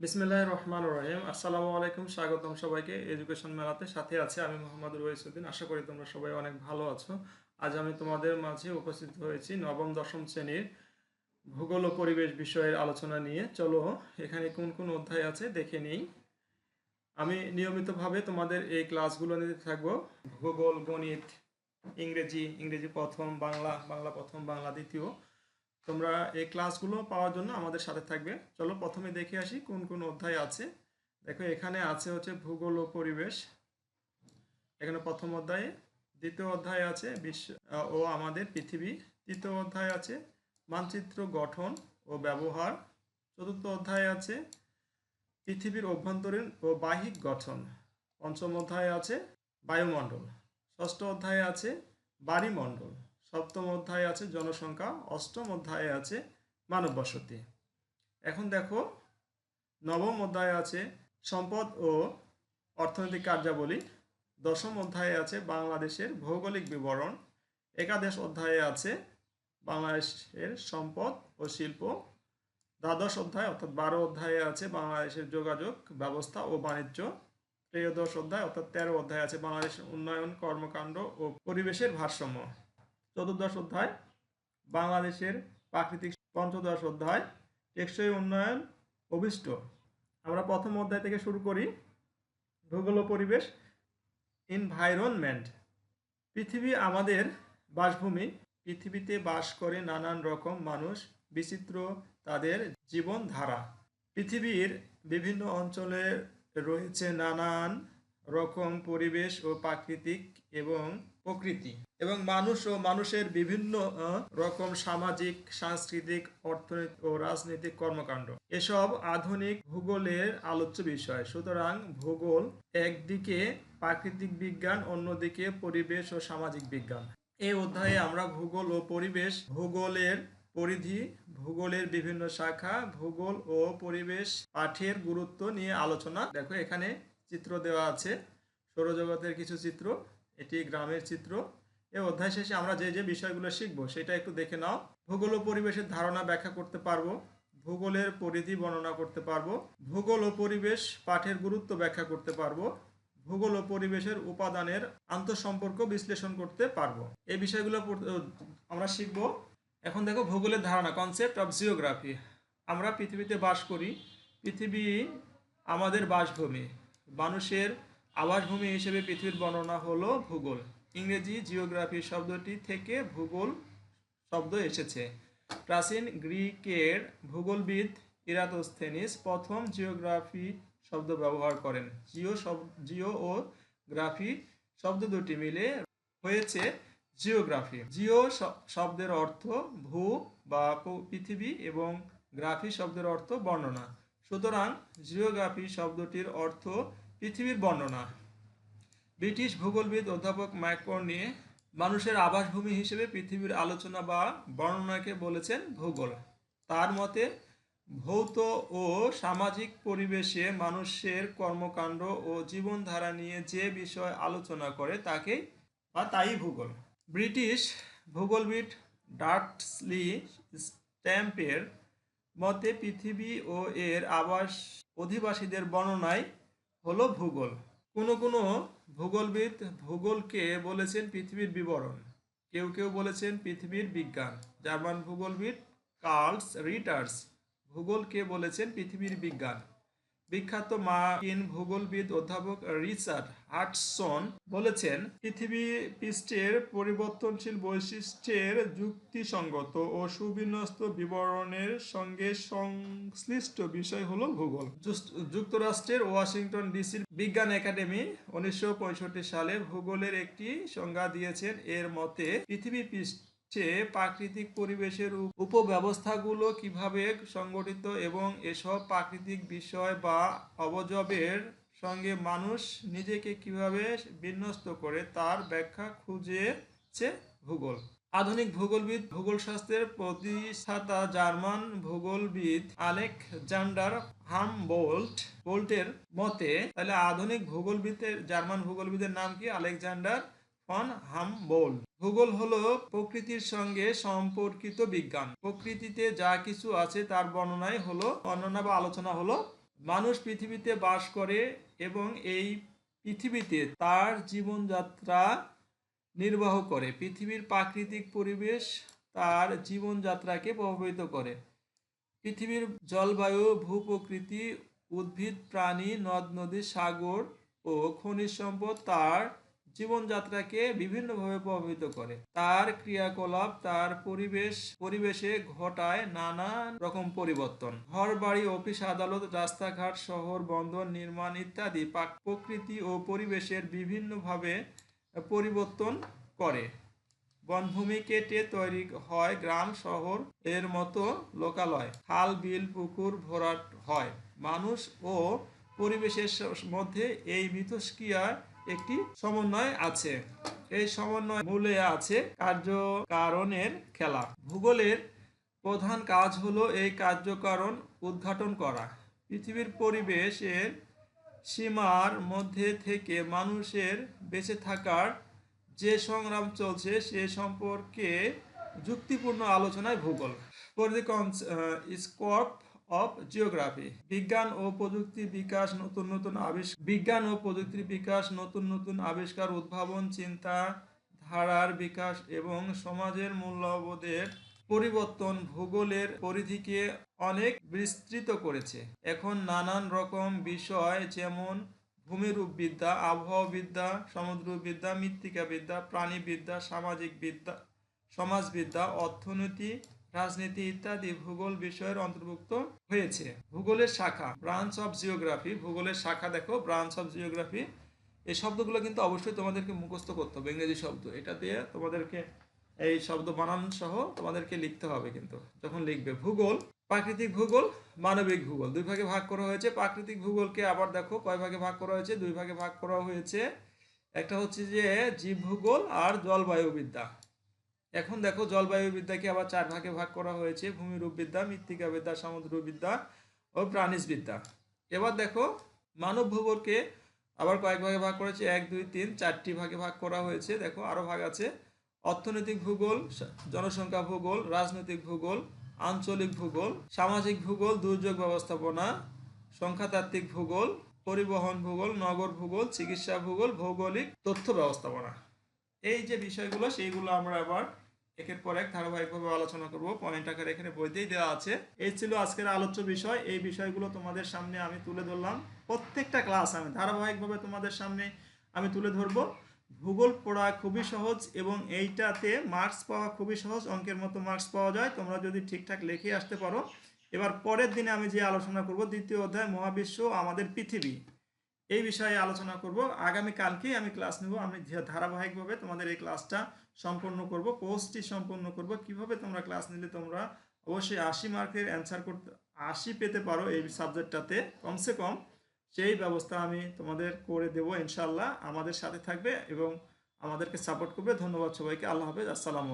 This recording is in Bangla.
বিসমিল্লাহ রহমান রহিম। আসসালামু আলাইকুম স্বাগতম সবাইকে এডুকেশন মেলাতে। সাথে আছে আমি মোহাম্মদ রইসুদ্দিন আশা করি তোমরা সবাই অনেক ভালো আছো। আজ আমি তোমাদের মাঝে উপস্থিত হয়েছি নবম, দশম শ্রেণির ভূগোল ও পরিবেশ বিষয়ের আলোচনা নিয়ে। চলো, এখানে কোন কোন অধ্যায় আছে দেখে নিই। আমি নিয়মিতভাবে তোমাদের এই ক্লাসগুলো নিতে থাকব। ভূগোল, গণিত, ইংরেজি ইংরেজি প্রথম, বাংলা বাংলা প্রথম, বাংলা দ্বিতীয়। তোমরা এই ক্লাসগুলো পাওয়ার জন্য আমাদের সাথে থাকবে। চলো প্রথমে দেখে আসি কোন কোন অধ্যায় আছে। দেখো, এখানে আছে হচ্ছে ভূগোল ও পরিবেশ। এখানে প্রথম অধ্যায়ে। দ্বিতীয় অধ্যায় আছে বিশ্ব, ও আমাদের পৃথিবী। তৃতীয় অধ্যায় আছে মানচিত্র গঠন ও ব্যবহার। চতুর্থ অধ্যায় আছে পৃথিবীর অভ্যন্তরীণ ও বাহ্যিক গঠন। পঞ্চম অধ্যায় আছে বায়ুমণ্ডল। ষষ্ঠ অধ্যায় আছে বাড়িমণ্ডল। সপ্তম অধ্যায়ে আছে জনসংখ্যা, অষ্টম অধ্যায়ে আছে মানব বসতি। এখন দেখো, নবম অধ্যায়ে আছে সম্পদ ও অর্থনৈতিক কার্যাবলী। দশম অধ্যায়ে আছে বাংলাদেশের ভৌগোলিক বিবরণ। একাদশ অধ্যায়ে আছে বাংলাদেশের সম্পদ ও শিল্প। দ্বাদশ অধ্যায় অর্থাৎ বারো অধ্যায়ে আছে বাংলাদেশের যোগাযোগ ব্যবস্থা ও বাণিজ্য। ত্রয়োদশ অধ্যায় অর্থাৎ তেরো অধ্যায় আছে বাংলাদেশের উন্নয়ন, কর্মকাণ্ড ও পরিবেশের ভারসাম্য। চতুর্দশ অধ্যায়, বাংলাদেশের প্রাকৃতিক পঞ্চদশ অধ্যায়, টেকসই উন্নয়ন অভিষ্ট। আমরা প্রথম অধ্যায় থেকে শুরু করি, ভূগোল পরিবেশ এনভায়রনমেন্ট পৃথিবী আমাদের বাসভূমি। পৃথিবীতে বাস করে নানান রকম মানুষ বিচিত্র তাদের জীবনধারা। পৃথিবীর বিভিন্ন অঞ্চলে রয়েছে নানান রকম পরিবেশ ও প্রাকৃতিক এবং প্রকৃতি। এবং মানুষ ও মানুষের বিভিন্ন রকম সামাজিক, সাংস্কৃতিক, অর্থনৈতিক ও রাজনৈতিক কর্মকাণ্ড। এসব আধুনিক ভূগোলের আলোচ্য বিষয়। সুতরাং ভূগোল একদিকে প্রাকৃতিক বিজ্ঞান, অন্যদিকে পরিবেশ ও সামাজিক বিজ্ঞান। এই অধ্যায়ে আমরা ভূগোল ও পরিবেশ, ভূগোলের পরিধি, ভূগোলের বিভিন্ন শাখা, ভূগোল ও পরিবেশ পাঠের গুরুত্ব নিয়ে আলোচনা। দেখো এখানে চিত্র দেওয়া আছে। সৌরজগতের কিছু চিত্র, এটি গ্রামের চিত্র। এই অধ্যায় শেষে আমরা যে যে বিষয়গুলো শিখব, সেটা একটু দেখে নাও। ভূগোল ও পরিবেশের ধারণা ব্যাখ্যা করতে পারব, ভূগোলের পরিধি বর্ণনা করতে পারব, ভূগোল ও পরিবেশ পাঠের গুরুত্ব ব্যাখ্যা করতে পারব, ভূগোল ও পরিবেশের উপাদানের আন্তঃসম্পর্ক বিশ্লেষণ করতে পারব। এই বিষয়গুলো আমরা শিখব। এখন দেখো ভূগোলের ধারণা কনসেপ্ট অফ জিওগ্রাফি আমরা পৃথিবীতে বাস করি, পৃথিবী আমাদের বাসভূমি। মানুষের আবাসভূমি হিসেবে পৃথিবীর বর্ণনা হলো ভূগোল। ইংরেজি জিওগ্রাফি শব্দটি থেকে ভূগোল শব্দ এসেছে। প্রাচীন গ্রিকের ভূগোলবিদ ইরাতোস্থেনিস প্রথম জিওগ্রাফি শব্দ ব্যবহার করেন। জিও শব্দ জিও ও গ্রাফি শব্দ দুটি মিলে হয়েছে জিওগ্রাফি। জিও শব্দের অর্থ ভূ বা পৃথিবী এবং গ্রাফি শব্দের অর্থ বর্ণনা। সুতরাং জিওগ্রাফি শব্দটির অর্থ পৃথিবীর বর্ণনা। ব্রিটিশ ভূগোলবিদ অধ্যাপক ম্যাকর্নি মানুষের আবাসভূমি হিসেবে পৃথিবীর আলোচনা বা বর্ণনাকে বলেছেন ভূগোল। তার মতে, ভৌত ও সামাজিক পরিবেশে মানুষের কর্মকাণ্ড ও জীবনধারা নিয়ে যে বিষয় আলোচনা করে তাকে বা তাই ভূগোল। ব্রিটিশ ভূগোলবিদ ডার্টসলি স্ট্যাম্পের মতে পৃথিবী ও এর আবাস অধিবাসীদের বর্ণনায় হলো ভূগোল। কোনো কোনো ভূগোলবিদ ভূগোলকে বলেছেন পৃথিবীর বিবরণ। কেউ কেউ বলেছেন পৃথিবীর বিজ্ঞান। জার্মান ভূগোলবিদ কার্লস রিটার্স ভূগোলকে বলেছেন পৃথিবীর বিজ্ঞান। বিখ্যাত মার্কিন ভূগোলবিদ অধ্যাপক রিচার্ড হাটসন বলেছেন, পৃথিবী পৃষ্ঠের পরিবর্তনশীল বৈশিষ্ট্যের যুক্তিসঙ্গত ও সুবিন্যস্ত বিবরণের সঙ্গে সংশ্লিষ্ট বিষয় হল ভূগোল। যুক্তরাষ্ট্রের ওয়াশিংটন ডিসির বিজ্ঞান একাডেমি উনিশশো পঁয়ষট্টি সালে ভূগোলের একটি সংজ্ঞা দিয়েছেন, এর মতে পৃথিবী পৃষ্ঠে প্রাকৃতিক পরিবেশের উপব্যবস্থাগুলো কীভাবে সংগঠিত এবং এসব প্রাকৃতিক বিষয় বা অবজবের সঙ্গে মানুষ নিজেকে কীভাবে বিন্যস্ত করে তার ব্যাখ্যা খুঁজেছে ভূগোল। আধুনিক ভূগোলবিদ, ভূগোলশাস্ত্রের প্রতিষ্ঠাতা জার্মান ভূগোলবিদ আলেকজান্ডার হামবোল্ট বোল্টের মতে, তাহলে আধুনিক ভূগোলবিদের, জার্মান ভূগোলবিদের নাম কি? আলেকজান্ডার ফন হামবোল্ট ভূগোল হলো প্রকৃতির সঙ্গে সম্পর্কিত বিজ্ঞান। প্রকৃতিতে যা কিছু আছে তার বর্ণনাই হলো, বর্ণনা বা আলোচনা হলো, মানুষ পৃথিবীতে বাস করে এবং এই পৃথিবীতে তার জীবনযাত্রা নির্বাহ করে। পৃথিবীর প্রাকৃতিক পরিবেশ তার জীবনযাত্রাকে প্রভাবিত করে। পৃথিবীর জলবায়ু, ভূপ্রকৃতি, উদ্ভিদ, প্রাণী, নদ, নদী, সাগর ও খনিজ সম্পদ তার জীবনযাত্রাকে বিভিন্নভাবে প্রভাবিত করে। তার ক্রিয়াকলাপ, তার পরিবেশ, পরিবেশে ঘটায় নানান রকম পরিবর্তন। ঘর বাড়ি অফিস, আদালত, রাস্তাঘাট, শহর, বন্দর, নির্মাণ ইত্যাদি পাক- প্রকৃতি ও পরিবেশের বিভিন্নভাবে পরিবর্তন করে। বনভূমি কেটে তৈরি হয় গ্রাম, শহর এর মতো লোকালয়। খাল, বিল, পুকুর, ভরাট হয়। মানুষ ও পরিবেশের মধ্যে এই মিথস্ক্রিয়ার একটি সমন্বয় আছে। এই সমন্বয় মূলে আছে কার্যকারণের খেলা। ভূগোলের প্রধান কাজ হলো এই কার্যকারণ উদ্ঘাটন করা। পৃথিবীর পরিবেশের সীমার মধ্যে থেকে মানুষের বেঁচে থাকার যে সংগ্রাম চলছে, সে সম্পর্কে যুক্তিপূর্ণ আলোচনায় ভূগোল। For the scope of geography. বিজ্ঞান ও প্রযুক্তি বিকাশ, নতুন নতুন আবিষ্কার বিজ্ঞান ও প্রযুক্তির বিকাশ, নতুন নতুন আবিষ্কার, উদ্ভাবন, চিন্তা ধারার বিকাশ এবং সমাজের মূল্যবোধের পরিবর্তন ভূগোলের পরিধিকে অনেক বিস্তৃত করেছে। এখন নানান রকম বিষয় যেমন ভূমিরূপ ভূমিরূপবিদ্যা আবহাওয়াবিদ্যা সমুদ্রবিদ্যা মৃত্তিকাবিদ্যা প্রাণীবিদ্যা সামাজিক বিদ্যা সমাজবিদ্যা অর্থনীতি রাজনীতি ইত্যাদি ভূগোল বিষয়ের অন্তর্ভুক্ত হয়েছে। ভূগোলের শাখা ব্রাঞ্চ অফ জিওগ্রাফি ভূগোলের শাখা দেখো ব্রাঞ্চ অফ জিওগ্রাফি এই শব্দগুলো কিন্তু অবশ্যই তোমাদেরকে মুখস্থ করতে হবে, ইংরেজি শব্দ। এটা দিয়ে তোমাদেরকে এই শব্দ বানান সহ তোমাদেরকে লিখতে হবে কিন্তু, যখন লিখবে। ভূগোল, প্রাকৃতিক ভূগোল, মানবিক ভূগোল। দুই ভাগে ভাগ করা হয়েছে। প্রাকৃতিক ভূগোলকে আবার দেখো, কয় ভাগে ভাগ করা হয়েছে? দুই ভাগে ভাগ করা হয়েছে। একটা হচ্ছে যে জীব ভূগোল আর জলবায়ুবিদ্যা। এখন দেখো জলবায়ুবিদ্যাকে আবার চার ভাগে ভাগ করা হয়েছে, ভূমিরূপবিদ্যা, মৃত্তিকাবিদ্যা, সমুদ্রবিদ্যা ও প্রাণীজবিদ্যা। এবার দেখো মানব ভূগোলকে আবার কয়েক ভাগে ভাগ করেছে, এক, দুই, তিন, চারটি ভাগে ভাগ করা হয়েছে। দেখো আরও ভাগ আছে, অর্থনৈতিক ভূগোল জনসংখ্যা ভূগোল, রাজনৈতিক ভূগোল, আঞ্চলিক ভূগোল, সামাজিক ভূগোল, দুর্যোগ ব্যবস্থাপনা, সংখ্যাতাত্ত্বিক ভূগোল, পরিবহন ভূগোল, নগর ভূগোল, চিকিৎসা ভূগোল, ভৌগোলিক তথ্য ব্যবস্থাপনা। এই যে বিষয়গুলো, সেইগুলো আমরা আবার একের পর এক ধারাবাহিকভাবে আলোচনা করব। পয়েন্ট আকারে এখানে বইতেই দেওয়া আছে। এই ছিল আজকের আলোচ্য বিষয়। এই বিষয়গুলো তোমাদের সামনে আমি তুলে ধরলাম। প্রত্যেকটা ক্লাস আমি ধারাবাহিকভাবে তোমাদের সামনে আমি তুলে ধরবো। ভূগোল পড়া খুবই সহজ এবং এইটাতে মার্কস পাওয়া খুবই সহজ, অঙ্কের মতো মার্কস পাওয়া যায়। তোমরা যদি ঠিকঠাক লিখে আসতে পারো। এবার পরের দিনে আমি যে আলোচনা করব, দ্বিতীয় অধ্যায়, মহাবিশ্ব আমাদের পৃথিবী। এই বিষয়ে আলোচনা করব। আগামী কালকেই আমি ক্লাস নেব। আমি ধারাবাহিকভাবে তোমাদের এই ক্লাসটা সম্পন্ন করব কোর্সটি সম্পন্ন করব, কীভাবে তোমরা ক্লাস নিলে তোমরা অবশ্যই আশি মার্কের অ্যান্সার করতে, আশি পেতে পারো এই সাবজেক্টটাতে কমসে কম সেই ব্যবস্থা আমি তোমাদের করে দেব ইনশাল্লাহ আমাদের সাথে থাকবে এবং আমাদেরকে সাপোর্ট করবে। ধন্যবাদ সবাইকে। আল্লাহ হাফেজ। আসসালামু